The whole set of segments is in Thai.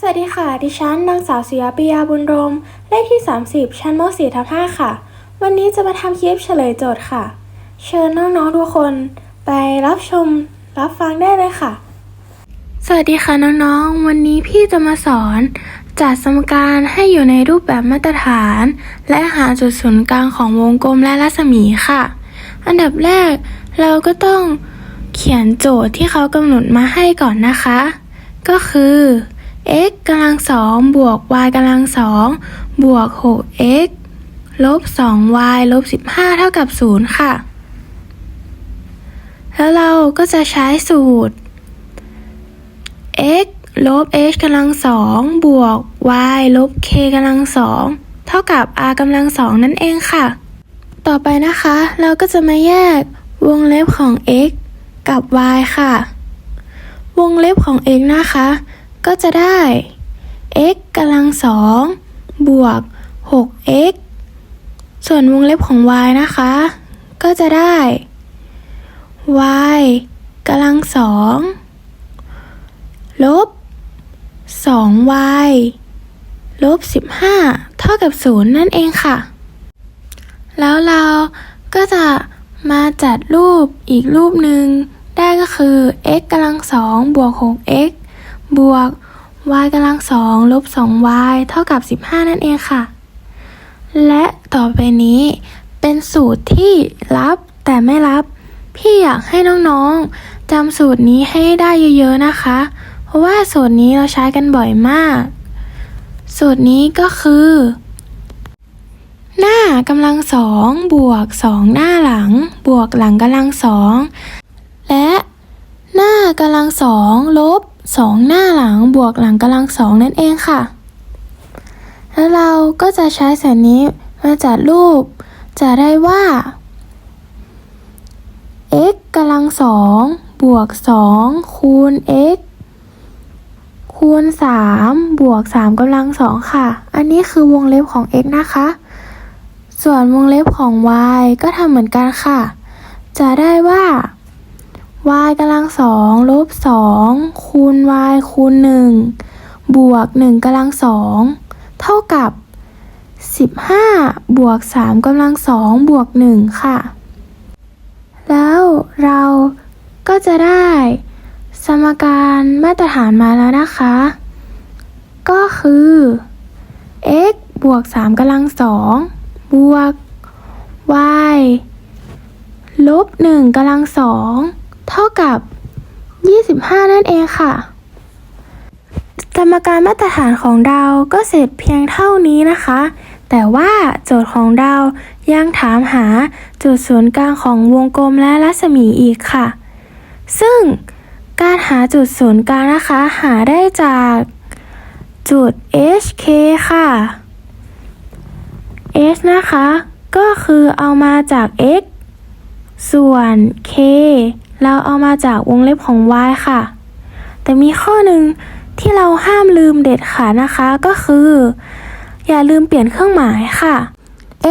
สวัสดีค่ะ ดิฉันนางสาวศิยาปิยาบุญรม เลขที่ 30 ชั้นม .4 ทับ5ค่ะ วันนี้จะมาทำคลิปเฉลยโจทย์ค่ะ เชิญน้องๆทุกคน ไปรับชมรับฟังได้เลยค่ะ สวัสดีค่ะน้องๆ วันนี้พี่จะมาสอน จัดสมการให้อยู่ในรูปแบบมาตรฐาน และหาจุดศูนย์กลางของวงกลมและรัศมีค่ะ อันดับแรกเราก็ต้องเขียนโจทย์ที่เขากำหนดมาให้ก่อนนะคะ ก็คือ x กำลังสองบวก y กำลังสองบวก 6x ลบ 2y ลบ 15 เท่ากับ 0 ค่ะ แล้วเราก็จะใช้สูตร x ลบ h กำลังสองบวก y ลบ k กำลังสองเท่ากับ r กำลังสองนั่นเองค่ะ ต่อไปนะคะ เราก็จะมาแยกวงเล็บของ x กับ y ค่ะ วงเล็บของ x นะคะ ก็จะได้ x กำลังสองบวก 6x ส่วนวงเล็บของ y นะคะ ก็จะได้ y กำลังสองลบ 2y ลบ 15 เท่ากับ 0 นั่นเองค่ะ แล้วเราก็จะมาจัดรูปอีกรูปหนึ่งได้ก็คือ x กำลังสองบวก 6x บวก y กำลังสองลบ 2y เท่ากับ 15 นั่นเองค่ะ และต่อไปนี้เป็นสูตรที่รับแต่ไม่รับ พี่อยากให้น้องๆจำสูตรนี้ให้ได้เยอะๆนะคะ เพราะว่าสูตรนี้เราใช้กันบ่อยมาก สูตรนี้ก็คือ หน้ากำลังสองบวกสองหน้าหลัง บวกหลังกำลังสองและหน้ากำลังสองลบ สองหน้าหลังบวกหลังกำลังสองนั่นเองค่ะ แล้วเราก็จะใช้แสนนี้มาจัดรูป จะได้ว่า x กำลังสองบวกสองคูณ x คูณสามบวกสามกำลังสองค่ะ อันนี้คือวงเล็บของ x นะคะ ส่วนวงเล็บของ y ก็ทำเหมือนกันค่ะ จะได้ว่า y กำลังสองลบสองคูณ y คูณหนึ่งบวกหนึ่งกำลังสองเท่ากับสิบห้าบวกสามกำลังสองบวกหนึ่งค่ะ แล้วเราก็จะได้สมการมาตรฐานมาแล้วนะคะ ก็คือ x บวกสามกำลังสองบวก y ลบหนึ่งกำลังสอง เท่ากับ 25 นั่นเองค่ะสมการมาตรฐานของเราก็เสร็จเพียงเท่านี้นะคะ แต่ว่าโจทย์ของเรายังถามหาจุดศูนย์กลางของวงกลมและรัศมีอีกค่ะ ซึ่งการหาจุดศูนย์กลางนะคะ หาได้จากจุด HK ค่ะ h นะคะ ก็คือเอามาจาก x ส่วน k เราเอามาจากวงเล็บของ y ค่ะ แต่มีข้อหนึ่งที่เราห้ามลืมเด็ดขาดนะคะก็คือ อย่าลืมเปลี่ยนเครื่องหมายค่ะ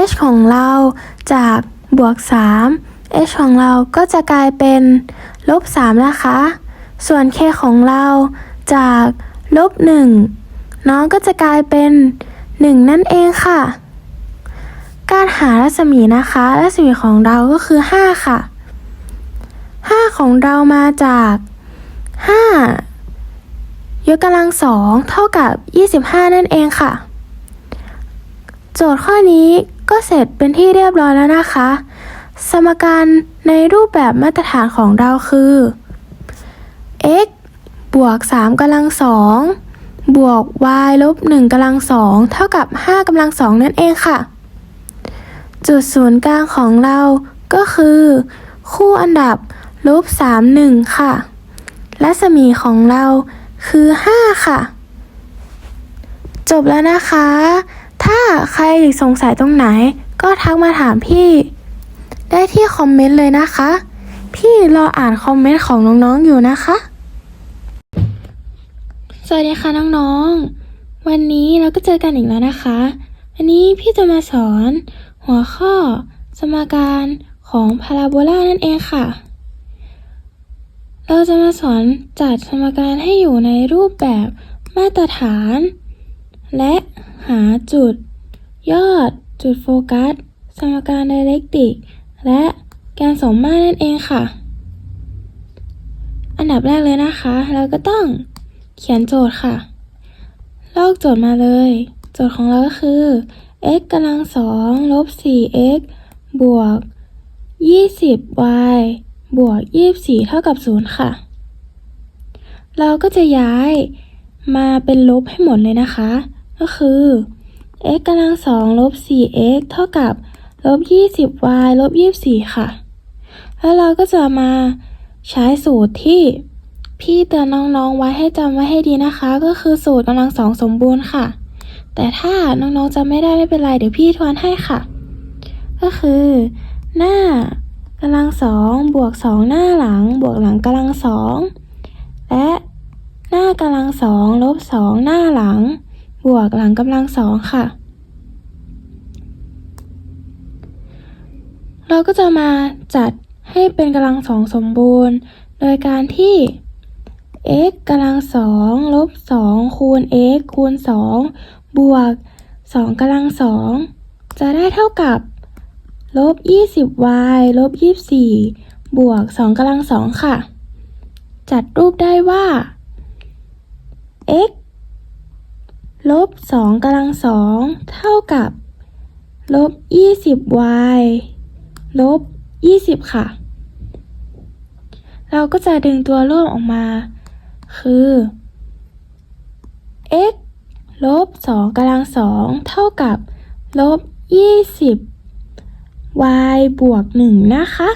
h ของเราจากบวก 3 h ของเราก็จะกลายเป็นลบ 3 นะคะ ส่วน k ของเราจากลบ 1 น้องก็จะกลายเป็น 1 นั่นเองค่ะ การหารัศมีนะคะ รัศมีของเราก็คือ 5 ค่ะ 5ของเรามาจาก5ยกกำลังสองเท่ากับ25นั่นเองค่ะ โจทย์ข้อนี้ก็เสร็จเป็นที่เรียบร้อยแล้วนะคะ สมการในรูปแบบมาตรฐานของเราคือ x บวก3กำลังสองบวก y ลบ1กำลังสองเท่ากับ5กำลังสองนั่นเองค่ะ จุดศูนย์กลางของเราก็คือ คู่อันดับ ลบ3 1ค่ะ รัศมีของเราคือ5ค่ะ จบแล้วนะคะ ถ้าใครสงสัยตรงไหน ก็ทักมาถามพี่ ได้ที่คอมเมนต์เลยนะคะ พี่รออ่านคอมเมนต์ของน้องๆอยู่นะคะ สวัสดีค่ะน้องๆ วันนี้เราก็เจอกันอีกแล้วนะคะวันนี้พี่จะมาสอนหัวข้อสมการของพาราโบลานั่นเองค่ะ เราจะมาสอนจัดสมการให้อยู่ในรูปแบบมาตรฐาน และหาจุด ยอด จุดโฟกัส สมการไดเรกติก และแกนสมมาตรนั่นเองค่ะ อันดับแรกเลยนะคะ เราก็ต้องเขียนโจทย์ค่ะ ลอกโจทย์มาเลย โจทย์ของเราก็คือ x กำลังสองลบ 4x บวก 20y บวก 24 เท่ากับ 0 ค่ะ เราก็จะย้ายมาเป็นลบให้หมดเลยนะคะ ก็คือ x กำลังสองลบ 4x เท่ากับลบ 20y ลบ 24 ค่ะ แล้วเราก็จะมาใช้สูตรที่พี่เตือนน้องๆไว้ให้จำไว้ให้ดีนะคะ ก็คือสูตรกำลังสองสมบูรณ์ค่ะ แต่ถ้าน้องๆจำไม่ได้ไม่เป็นไรเดี๋ยวพี่ทวนให้ค่ะ ก็คือหน้า กำลังสองบวกสองหน้าหลัง บวกหลังกำลังสองและหน้ากำลังสองลบสองหน้าหลัง บวกหลังกำลังสองค่ะ เราก็จะมาจัดให้เป็นกำลังสองสมบูรณ์ โดยการที่ x กำลังสองลบสองคูณ x คูณสองบวกสองกำลังสองจะได้เท่ากับ ลบ 20y ลบ 24 บวก 2กำลังสองค่ะ จัดรูปได้ว่า x ลบ 2กำลังสองเท่ากับ ลบ 20y ลบ 20 ค่ะ เราก็จะดึงตัวร่วมออกมา คือ x ลบ 2กำลังสองเท่ากับ ลบ 20 y บวก 1 นะคะ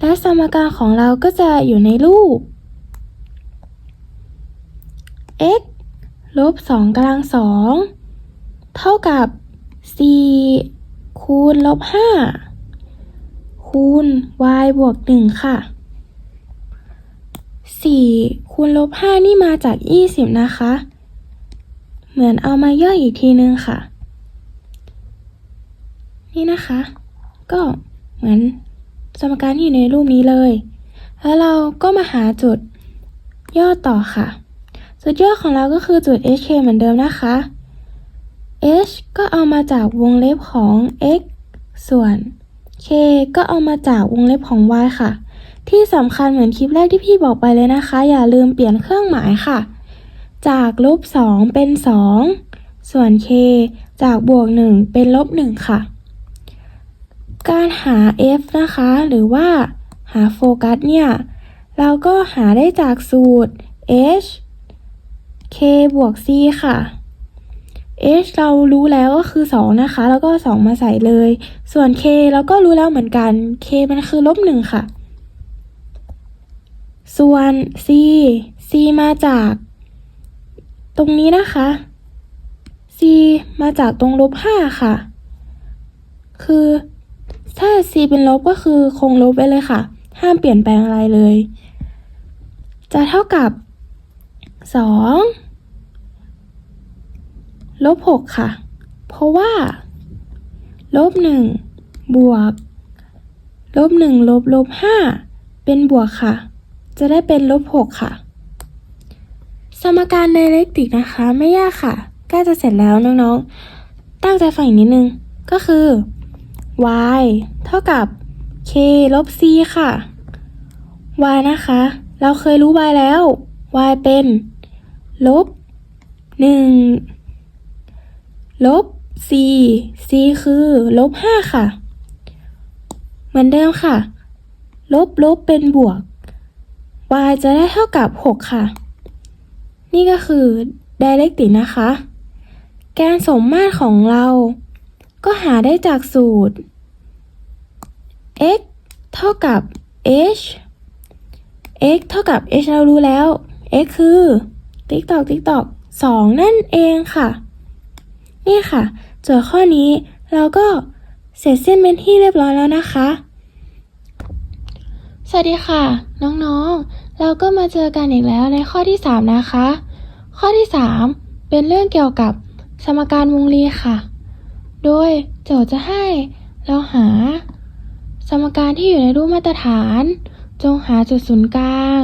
และสมการของเราก็จะอยู่ในรูป x ลบ2กำลังสองเท่ากับ 4 คูณลบ 5 คูณ y บวก 1 ค่ะ 4 คูณลบ 5 นี่มาจาก 20 นะคะ เหมือนเอามาย่อยอีกทีนึงค่ะ นี่นะคะ ก็เหมือนสมการที่อยู่ในรูปนี้เลย แล้วเราก็มาหาจุดย่อต่อค่ะ จุดย่อของเราก็คือจุด hk เหมือนเดิมนะคะ h ก็เอามาจากวงเล็บของ x ส่วน k ก็เอามาจากวงเล็บของ y ค่ะ ที่สำคัญเหมือนคลิปแรกที่พี่บอกไปเลยนะคะ อย่าลืมเปลี่ยนเครื่องหมายค่ะ จากลบ2เป็น 2 ส่วน k จากบวก 1 เป็นลบ 1 ค่ะ การหา f นะคะ หรือว่าหาโฟกัสเนี่ย เราก็หาได้จากสูตร h k บวก c ค่ะ h เรารู้แล้วก็คือ 2 นะคะ แล้วก็ 2 มาใส่เลย ส่วน k เราก็รู้แล้วเหมือนกัน k มันคือลบ1ค่ะ ส่วน c c มาจาก ตรงนี้นะคะ c มาจากตรงลบ5ค่ะ คือ ถ้า c เป็นลบก็คือคงลบไว้เลยค่ะ ห้ามเปลี่ยนแปลงอะไรเลย จะเท่ากับ 2 ลบ 6 ค่ะ เพราะว่า ลบ 1 บวก ลบ 1 ลบ ลบ 5 เป็นบวกค่ะ จะได้เป็นลบ 6 ค่ะ สมการไดเรกติกนะคะ ไม่ยากค่ะ ใกล้จะเสร็จแล้วน้องๆ ตั้งใจฟังอีกนิดนึง ก็คือ y เท่ากับ k ลบ c ค่ะ y นะคะ เราเคยรู้ y แล้ว y เป็น ลบ 1 ลบ c c คือ ลบ 5 ค่ะ เหมือนเดิมค่ะ ลบ ลบ เป็นบวก y จะได้เท่ากับ 6 ค่ะ นี่ก็คือ directic นะคะ แกนสมมาตรของเรา ก็หาได้จากสูตร x เท่ากับ h x เท่ากับ h เรารู้แล้ว x คือ ติ๊กตอกติ๊กตอกสองนั่นเองค่ะ นี่ค่ะ โจทย์ข้อนี้เราก็เสร็จสิ้นเป็นที่เรียบร้อยแล้วนะคะ สวัสดีค่ะ น้องๆ เราก็มาเจอกันอีกแล้วในข้อที่ 3 นะคะ ข้อที่ 3 เป็นเรื่องเกี่ยวกับสมการวงรีค่ะ โดยโจทย์จะให้เราหา สมการที่อยู่ในรูปมาตรฐาน จงหาจุดศูนย์กลาง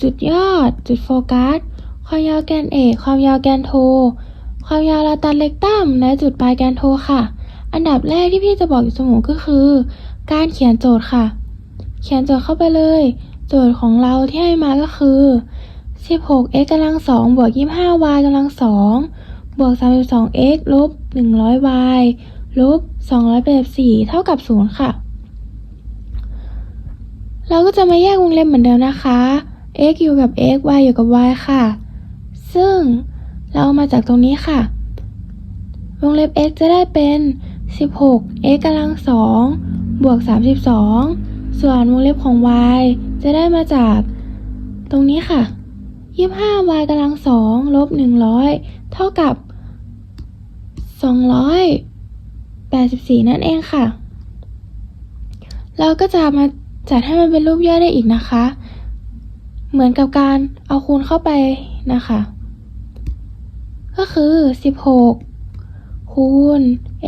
จุดยอด จุดโฟกัส ความยาวแกนเอก ความยาวแกนโท ความยาวลาตันเล็กตัมและจุดปลายแกนโทค่ะ อันดับแรกที่พี่จะบอกอยู่เสมอก็คือ การเขียนโจทย์ค่ะ เขียนโจทย์เข้าไปเลย โจทย์ของเราที่ให้มาก็คือ 16x กำลัง2บวก 25y กำลัง2บวก 32x ลบ 100y ลบ284เท่ากับ 0 ค่ะ เราก็จะมาแยกวงเล็บเหมือนเดิมนะคะ x อยู่กับ x y อยู่กับ y ค่ะ ซึ่งเรามาจากตรงนี้ค่ะ วงเล็บ x จะได้เป็น 16 x กำลัง2บวก 32 ส่วนวงเล็บของ y จะได้มาจากตรงนี้ค่ะ 25y กำลัง2ลบ 100 เท่ากับ 284 นั่นเองค่ะ เราก็จะมา จัดให้มันเป็นรูปย่อยได้อีกนะคะ เหมือนกับการเอาคูณเข้าไปนะคะ ก็คือ 16 คูณ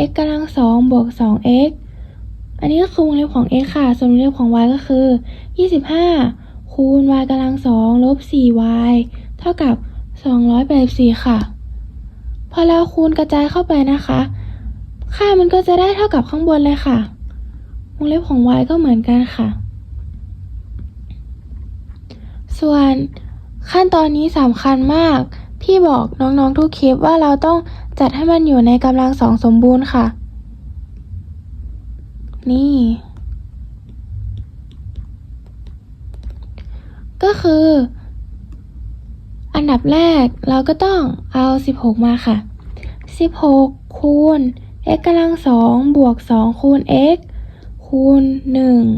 x กำลัง2บวก 2x อันนี้ก็คือวงเล็บของ x ค่ะ ส่วนวงเล็บของ y ก็คือ 25 คูณ y กำลัง2ลบ 4y เท่ากับ 284 ค่ะ พอเราคูณกระจายเข้าไปนะคะ ค่ามันก็จะได้เท่ากับข้างบนเลยค่ะวงเล็บของ y ก็เหมือนกันค่ะ ส่วนขั้นตอนนี้สำคัญมาก พี่บอกน้องๆทุกคลิปว่าเราต้องจัดให้มันอยู่ในกำลังสองสมบูรณ์ค่ะ นี่ ก็คือ อันดับแรกเราก็ต้องเอา 16 มาค่ะ 16 คูณ x กำลัง2บวก 2 คูณ x คูณ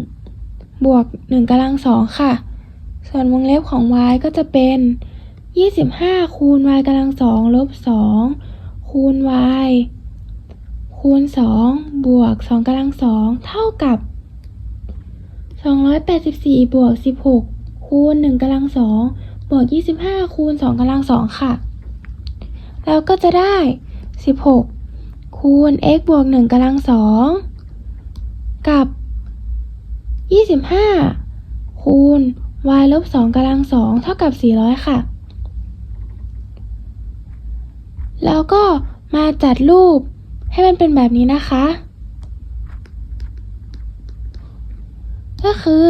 1 บวก 1กำลัง2ค่ะ ส่วนวงเล็บของ y ก็จะเป็น 25 คูณ y กำลัง2ลบ 2 คูณ y คูณ 2 บวก 2กำลัง2เท่ากับ 284 บวก 16 คูณ 1กำลัง2บวก 25 คูณ 2กำลัง2ค่ะ แล้วก็จะได้ 16 คูณ x บวก 1กำลัง2กับ 25 คูณ y ลบ2กำลัง2เท่ากับ400ค่ะ แล้วก็มาจัดรูปให้มันเป็นแบบนี้นะคะ ก็คือ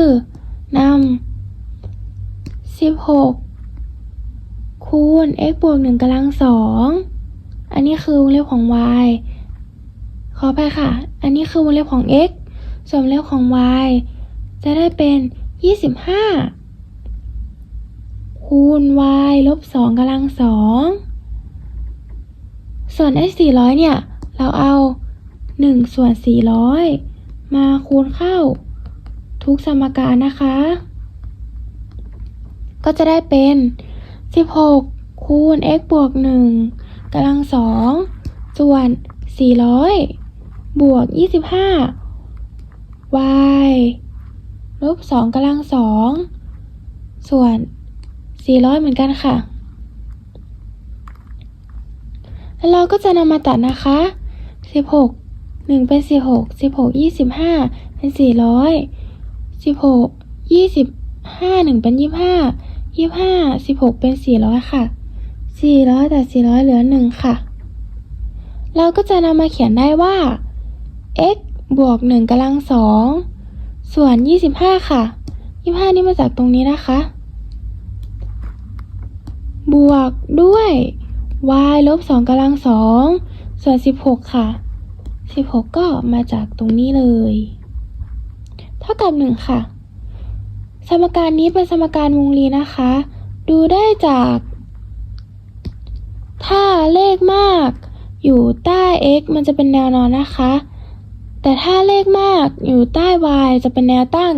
นำ16คูณ x บวก1กำลัง2อันนี้คือวงเล็บของ y ขอไปค่ะ อันนี้คือวงเล็บของ x ส่วนวงเล็บของ y จะได้เป็น25 คูณ y ลบ2กำลัง2ส่วน x 400 เนี่ย เราเอา 1 ส่วน 400 มาคูณเข้า ทุกสมการนะคะ ก็จะได้เป็น 16 คูณ x บวก 1กำลัง2ส่วน 400 บวก 25 y ลบ2กำลัง2ส่วน 400 เหมือนกันค่ะ แล้วเราก็จะนำมาตัดนะคะ 16 1 เป็น 16 16 25 เป็น 400 16 25 1 เป็น 25 25 16 เป็น 400 ค่ะ 400แต่400 เหลือ 1 ค่ะ เราก็จะนำมาเขียนได้ว่า x บวก 1กำลัง 2 ส่วน 25 ค่ะ 25 นี่มาจากตรงนี้นะคะ บวกด้วย y ลบ2กำลัง2ส่วน16ค่ะ16ก็มาจากตรงนี้เลย เท่ากับ1ค่ะ สมการนี้เป็นสมการวงรีนะคะ ดูได้จาก ถ้าเลขมากอยู่ใต้ x มันจะเป็นแนวนอนนะคะ แต่ถ้าเลขมากอยู่ใต้ y จะเป็นแนวตั้ง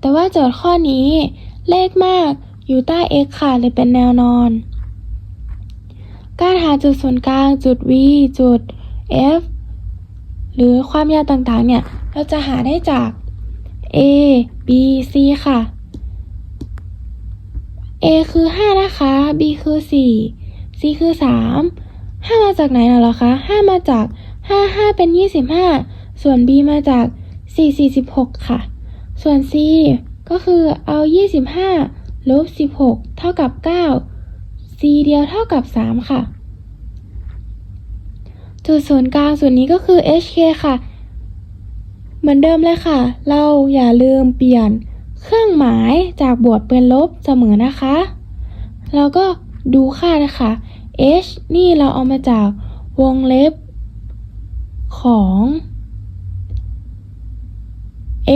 แต่ว่าโจทย์ข้อนี้เลขมาก อยู่ใต้ x ค่ะเลยเป็นแนวนอน การหาจุดศูนย์กลางจุด v จุด f หรือความยาวต่างๆ เนี่ย เราจะหาได้จาก a b c ค่ะ a คือ 5 นะคะ b คือ 4 c คือ 3 5 มาจากไหนน่ะเหรอคะ 5 มาจาก 5 5 เป็น 25 ส่วน b มาจาก 4 46 ค่ะ ส่วน c ก็คือเอา 25 ลบ 16 เท่ากับ 9 c เดียวเท่ากับ 3 ค่ะ จุดศูนย์กลางส่วนนี้ก็คือ hk ค่ะ เหมือนเดิมเลยค่ะ เราอย่าลืมเปลี่ยนเครื่องหมายจากบวกเป็นลบเสมอนะคะ แล้วก็ดูค่านะคะ h นี่เราเอามาจากวงเล็บของ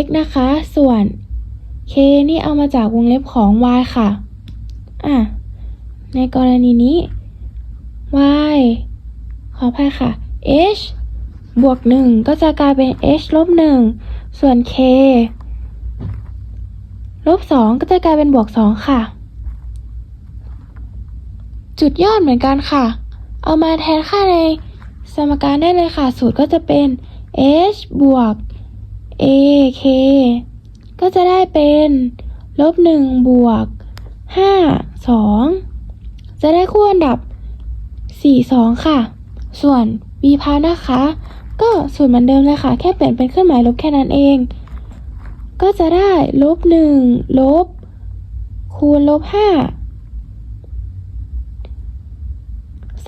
x นะคะ ส่วน k นี่เอามาจากวงเล็บของ y ค่ะ อะ ในกรณีนี้ y ขออภัยค่ะ h บวก 1 ก็จะกลายเป็น h ลบ 1 ส่วน k ลบ 2 ก็จะกลายเป็นบวก 2 ค่ะ จุดยอดเหมือนกันค่ะ เอามาแทนค่าในสมการได้เลยค่ะ สูตรก็จะเป็น h บวก a k ก็จะได้เป็นลบ1บวก5 2จะได้คู่อันดับ4 2ค่ะ ส่วน b พานะคะ ก็สูตรเหมือนเดิมเลยค่ะ แค่เปลี่ยนเป็นเครื่องหมายลบแค่นั้นเอง ก็จะได้ลบ1ลบคูณลบ5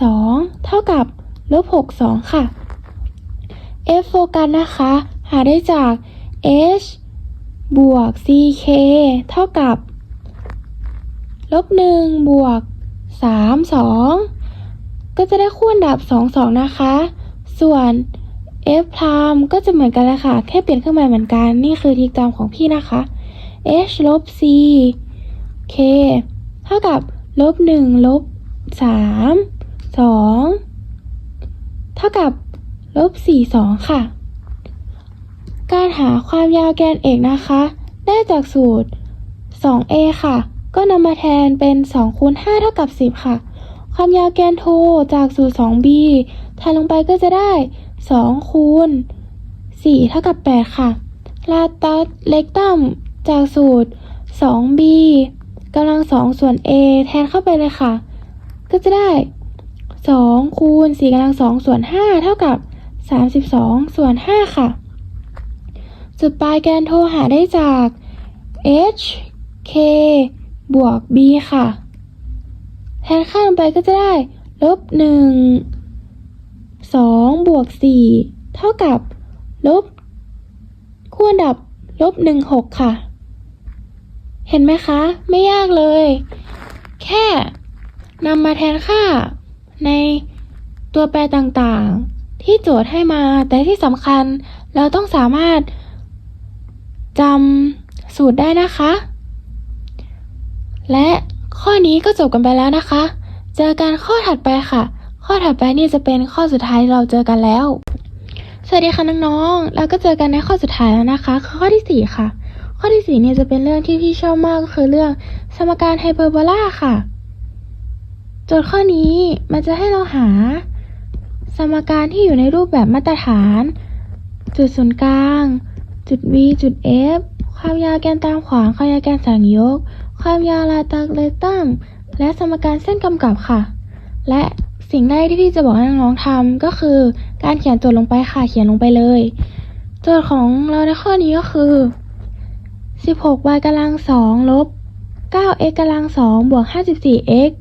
2เท่ากับลบ6 2ค่ะ f โฟกัสนะคะ หาได้จาก h บวก ck เท่ากับ ลบ1บวก3 2ก็จะได้คู่อันดับ2 2นะคะ ส่วน f พรามก็จะเหมือนกันเลยค่ะ แค่เปลี่ยนเครื่องหมายเหมือนกัน นี่คือทริกจำของพี่นะคะ h ลบ c k เท่ากับลบ1ลบ3 2เท่ากับลบ4 2ค่ะ การหาความยาวแกนเอกนะคะ ได้จากสูตร 2a ค่ะ ก็นำมาแทนเป็น2คูณ5เท่ากับ 10 ค่ะ ความยาวแกนโทจากสูตร 2b แทนลงไปก็จะได้2คูณ4เท่ากับ 8 ค่ะ ลาตัสเล็กตัมจากสูตร 2b กำลัง 2 ส่วน a แทนเข้าไปเลยค่ะ ก็จะได้2คูณ4กำลัง2ส่วน5เท่ากับ 32 ส่วน 5 ค่ะ จุดปลายแกนโทรหาได้จาก h k บวก b ค่ะ แทนค่าลงไปก็จะได้ ลบ1 2บวก4เท่ากับ ลบคู่อันดับ ลบ1 6ค่ะ เห็นไหมคะ ไม่ยากเลย แค่นำมาแทนค่าในตัวแปรต่างๆ ที่โจทย์ให้มา แต่ที่สำคัญเราต้องสามารถ จำสูตรได้นะคะ และข้อนี้ก็จบกันไปแล้วนะคะ เจอกันข้อถัดไปค่ะ ข้อถัดไปนี่จะเป็นข้อสุดท้ายเราเจอกันแล้ว สวัสดีค่ะน้องๆ แล้วก็เจอกันในข้อสุดท้ายแล้วนะคะคือข้อที่สี่ค่ะ ข้อที่สี่เนี่ยจะเป็นเรื่องที่พี่ชอบมากก็คือเรื่องสมการไฮเปอร์โบลาค่ะ โจทย์ข้อนี้มันจะให้เราหา สมการที่อยู่ในรูปแบบมาตรฐาน จุดศูนย์กลาง จุด v จุด f ความยาวแกนตามขวาง ความยาวแกนสังยก ความยาวลาตักเลตัมและสมการเส้นกำกับค่ะ และสิ่งแรกที่พี่จะบอกให้น้องๆทำก็คือ การเขียนโจทย์ลงไปค่ะ เขียนลงไปเลย โจทย์ของเราในข้อนี้ก็คือ 16y กำลัง2ลบ 9x กำลัง2บวก 54x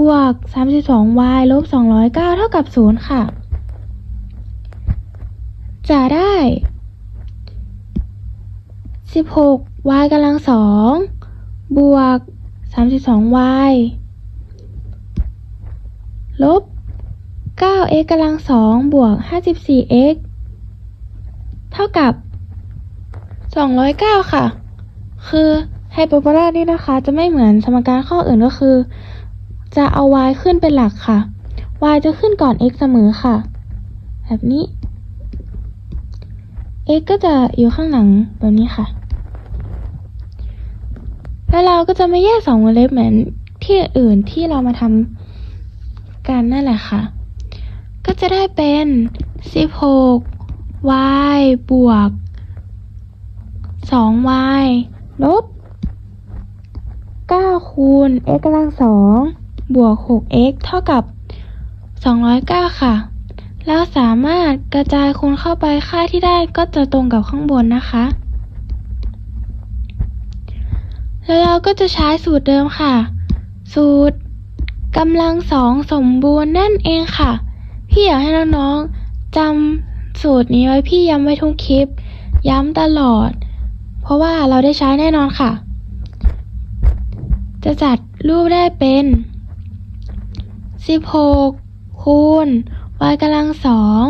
บวก 32y ลบ 209 เท่ากับ 0 ค่ะ จะได้ 16y กำลัง2บวก 32y ลบ 9x กำลัง2บวก 54x เท่ากับ 209 ค่ะ คือไฮเปอร์โบลานี่นะคะ จะไม่เหมือนสมการข้ออื่นก็คือ จะเอา y ขึ้นเป็นหลักค่ะ y จะขึ้นก่อน x เสมอค่ะ แบบนี้ x ก็จะอยู่ข้างหลังแบบนี้ค่ะ แล้วเราก็จะไม่แยกสองวงเล็บเหมือนที่อื่นที่เรามาทำกันนั่นแหละค่ะ ก็จะได้เป็น 16 y บวก 2y ลบ 9 คูณ x กำลัง2บวก 6x เท่ากับ 209 ค่ะ แล้วสามารถกระจายคูณเข้าไปค่าที่ได้ก็จะตรงกับข้างบนนะคะ แล้วเราก็จะใช้สูตรเดิมค่ะ สูตรกำลังสองสมบูรณ์นั่นเองค่ะ พี่อยากให้น้องๆจำสูตรนี้ไว้พี่ย้ำไว้ทุกคลิป ย้ำตลอด เพราะว่าเราได้ใช้แน่นอนค่ะ จะจัดรูปได้เป็น 16 คูณ y กำลังสอง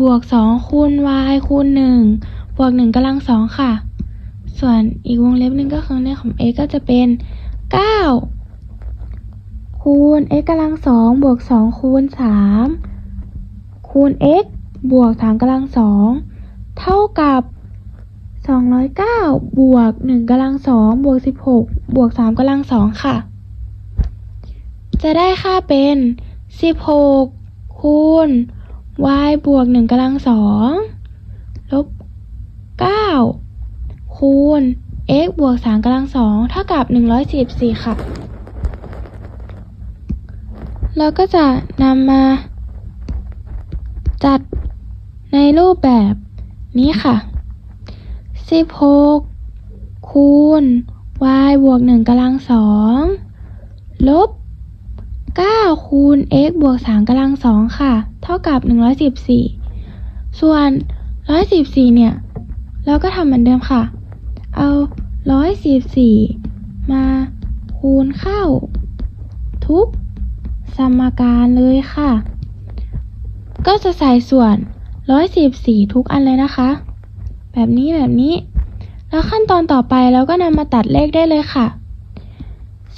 บวก 2 คูณ y คูณ 1 บวก 1กำลังสองค่ะ ส่วนอีกวงเล็บหนึ่งก็คือในของ x ก็จะเป็น 9 คูณ x กำลังสองบวก 2 คูณ 3 คูณ x บวก3กำลังสองเท่ากับ 209 บวก1กำลังสองบวก 16 บวก3กำลังสองค่ะ จะได้ค่าเป็น 16 คูณ y บวก1กำลังสองลบ9 คูณ x บวก3กำลังสองเท่ากับ 144 ค่ะ เราก็จะนำมาจัดในรูปแบบนี้ค่ะ 16 คูณ y บวก1กำลังสองลบ 9 คูณ x บวก3กำลังสองค่ะ เท่ากับ 114 ส่วน 114 เนี่ย เราก็ทำเหมือนเดิมค่ะ เอา114มาคูณเข้า ทุกสมการเลยค่ะ ก็จะใส่ส่วน114ทุกอันเลยนะคะ แบบนี้แบบนี้ แล้วขั้นตอนต่อไปเราก็นำมาตัดเลขได้เลยค่ะ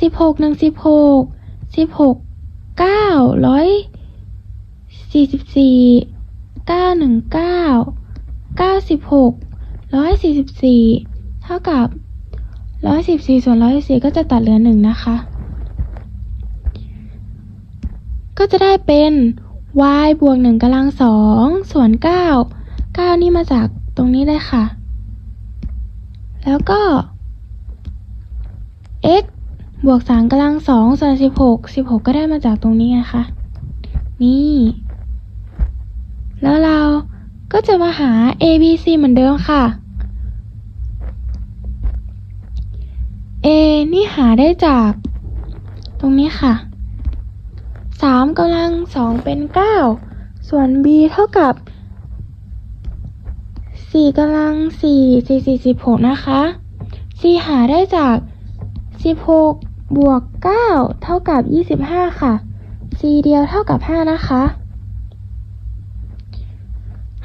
16 1 16 16 9 144 919 96 144เท่ากับ114ส่วน114ก็จะตัดเหลือ1นะคะ ก็จะได้เป็น y บวก1กำลังสองส่วน9 9นี่มาจากตรงนี้เลยค่ะ แล้วก็ x บวก3กำลังสองส่วน16 16ก็ได้มาจากตรงนี้ไงคะ นี่ แล้วเราก็จะมาหา a b c เหมือนเดิมค่ะ a นี่หาได้จาก ตรงนี้ค่ะ 3กำลัง 2 เป็น 9 ส่วน b เท่ากับ 4กำลัง 4 4 4 16 นะคะ c หาได้จาก 16 บวก 9 เท่ากับ 25 ค่ะ c เดียวเท่ากับ 5 นะคะ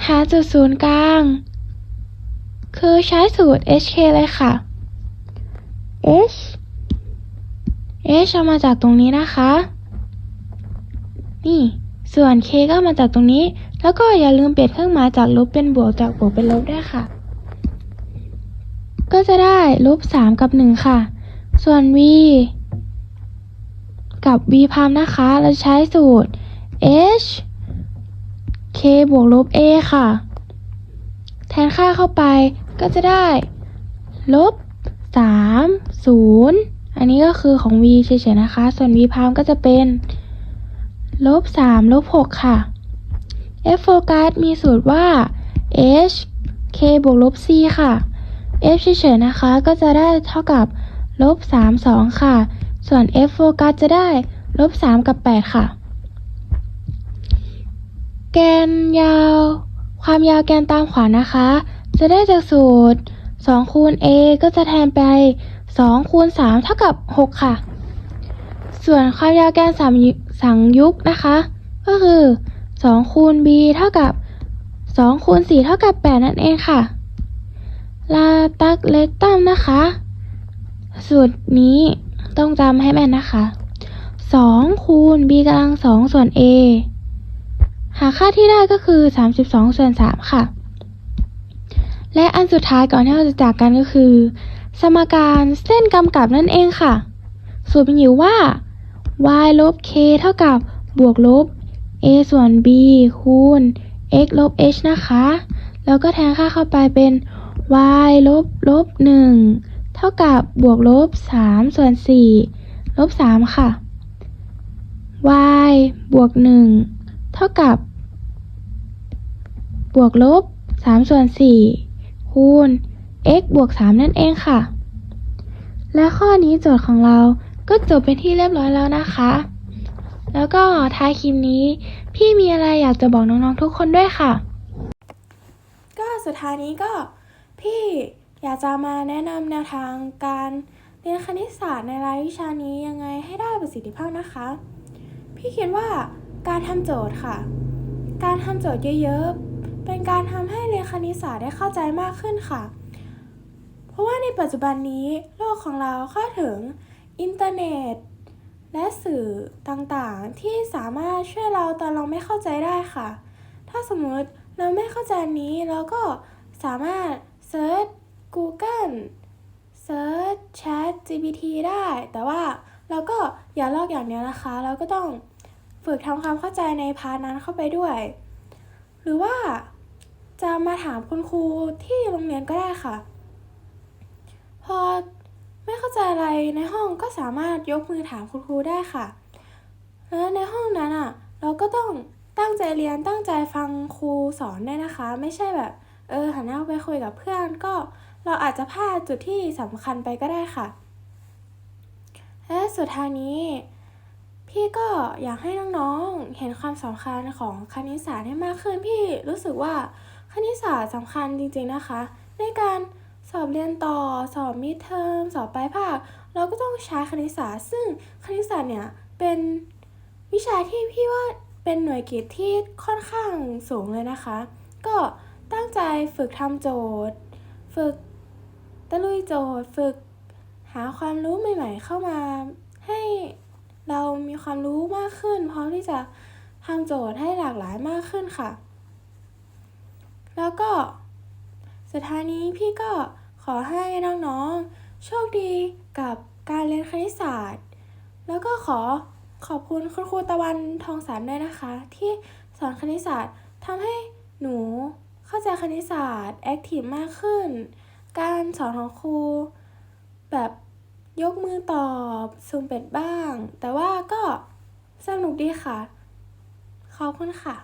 หาจุดศูนย์กลาง คือใช้สูตร hk เลยค่ะ h h เอามาจากตรงนี้นะคะ นี่ ส่วน k ก็มาจากตรงนี้ แล้วก็อย่าลืมเปลี่ยนเครื่องหมายจากลบเป็นบวกจากบวกเป็นลบด้วยค่ะ ก็จะได้ลบ3กับ 1 ค่ะ ส่วน v กับ v พามนะคะ เราใช้สูตร h k บวกลบ a ค่ะ แทนค่าเข้าไปก็จะได้ ลบ3 0อันนี้ก็คือของ v เฉยๆนะคะ ส่วน v พามก็จะเป็นลบ3ลบ6ค่ะ f โฟกัสมีสูตรว่า h k บวกลบ c ค่ะ f เฉยๆนะคะก็จะได้เท่ากับลบ3 2ค่ะ ส่วน f โฟกัสจะได้ลบ3กับ8ค่ะ แกนยาว ความยาวแกนตามขวานะคะ จะได้จากสูตร 2คูณ a ก็จะแทนไป 2 คูณ 3 เท่ากับ 6 ค่ะ ส่วนความยาวแกนสามยุสังยุกนะคะ ก็คือ 2 คูณ b เท่ากับ 2 คูณ 4 เท่ากับ 8 นั่นเองค่ะ ลาตักเล็กตัมนะคะ สูตรนี้ต้องจำให้แม่นนะคะ 2 คูณ b กำลัง 2 ส่วน a หาค่าที่ได้ก็คือ 32 ส่วน 3 ค่ะ และอันสุดท้ายก่อนที่เราจะจากกันก็คือ สมการเส้นกำกับนั่นเองค่ะ สูตรเป็นอยู่ว่า y ลบ k เท่ากับบวกลบ a ส่วน b คูณ x ลบ h นะคะ แล้วก็แทนค่าเข้าไปเป็น y ลบลบ 1 เท่ากับบวกลบ 3 ส่วน 4 ลบ 3 ค่ะ y บวก 1 เท่ากับบวกลบ 3 ส่วน 4 คูณ x บวก 3 นั่นเองค่ะ และข้อนี้โจทย์ของเราก็จบเป็นที่เรียบร้อยแล้วนะคะ แล้วก็ท้ายคลิปนี้ พี่มีอะไรอยากจะบอกน้องๆทุกคนด้วยค่ะ ก็สุดท้ายนี้ก็พี่อยากจะมาแนะนำแนวทางการเรียนคณิตศาสตร์ในรายวิชานี้ยังไงให้ได้ประสิทธิภาพนะคะ พี่คิดว่าการทำโจทย์ค่ะ การทำโจทย์เยอะๆ เป็นการทำให้เรียนคณิตศาสตร์ได้เข้าใจมากขึ้นค่ะ เพราะว่าในปัจจุบันนี้โลกของเราเข้าถึงอินเทอร์เน็ต และสื่อต่างๆ ที่สามารถช่วยเราตอนเราไม่เข้าใจได้ค่ะ ถ้าสมมติเราไม่เข้าใจนี้เราก็สามารถเซิร์ช Google เซิร์ช Chat GPT ได้ แต่ว่าเราก็อย่าลอกอย่างเดียนะคะ เราก็ต้องฝึกทำความเข้าใจในพาร์ทนั้นเข้าไปด้วย หรือว่า จะมาถามคุณครูที่โรงเรียนก็ได้ค่ะ พอไม่เข้าใจอะไรในห้องก็สามารถยกมือถามคุณครูได้ค่ะ แล้วในห้องนั้นอะ เราก็ต้องตั้งใจเรียนตั้งใจฟังครูสอนด้วยนะคะ ไม่ใช่แบบเออหันหน้าไปคุยกับเพื่อนก็เราอาจจะพลาดจุดที่สำคัญไปก็ได้ค่ะ และสุดท้ายนี้ พี่ก็อยากให้น้องๆเห็นความสำคัญของคณิตศาสตร์ให้มากขึ้นพี่รู้สึกว่า คณิตศาสตร์สำคัญจริงๆนะคะ ในการสอบเรียนต่อสอบมิดเทอมสอบปลายภาค เราก็ต้องใช้คณิตศาสตร์ ซึ่งคณิตศาสตร์เนี่ยเป็นวิชาที่พี่ว่าเป็นหน่วยกิตที่ค่อนข้างสูงเลยนะคะ ก็ตั้งใจฝึกทำโจทย์ ฝึกตะลุยโจทย์ ฝึกหาความรู้ใหม่ ๆ เข้ามา ให้เรามีความรู้มากขึ้นพร้อมที่จะทำโจทย์ให้หลากหลายมากขึ้นค่ะ แล้วก็ สุดท้ายนี้พี่ก็ขอให้น้องๆ โชคดีกับการเรียนคณิตศาสตร์ แล้วก็ขอขอบคุณคุณครูตะวันทองสารด้วยนะคะ ที่สอนคณิตศาสตร์ทำให้หนูเข้าใจคณิตศาสตร์แอคทีฟมากขึ้น การสอนของครู แบบยกมือตอบซูมเป็ดบ้าง แต่ว่าก็สนุกดีค่ะ ขอบคุณค่ะ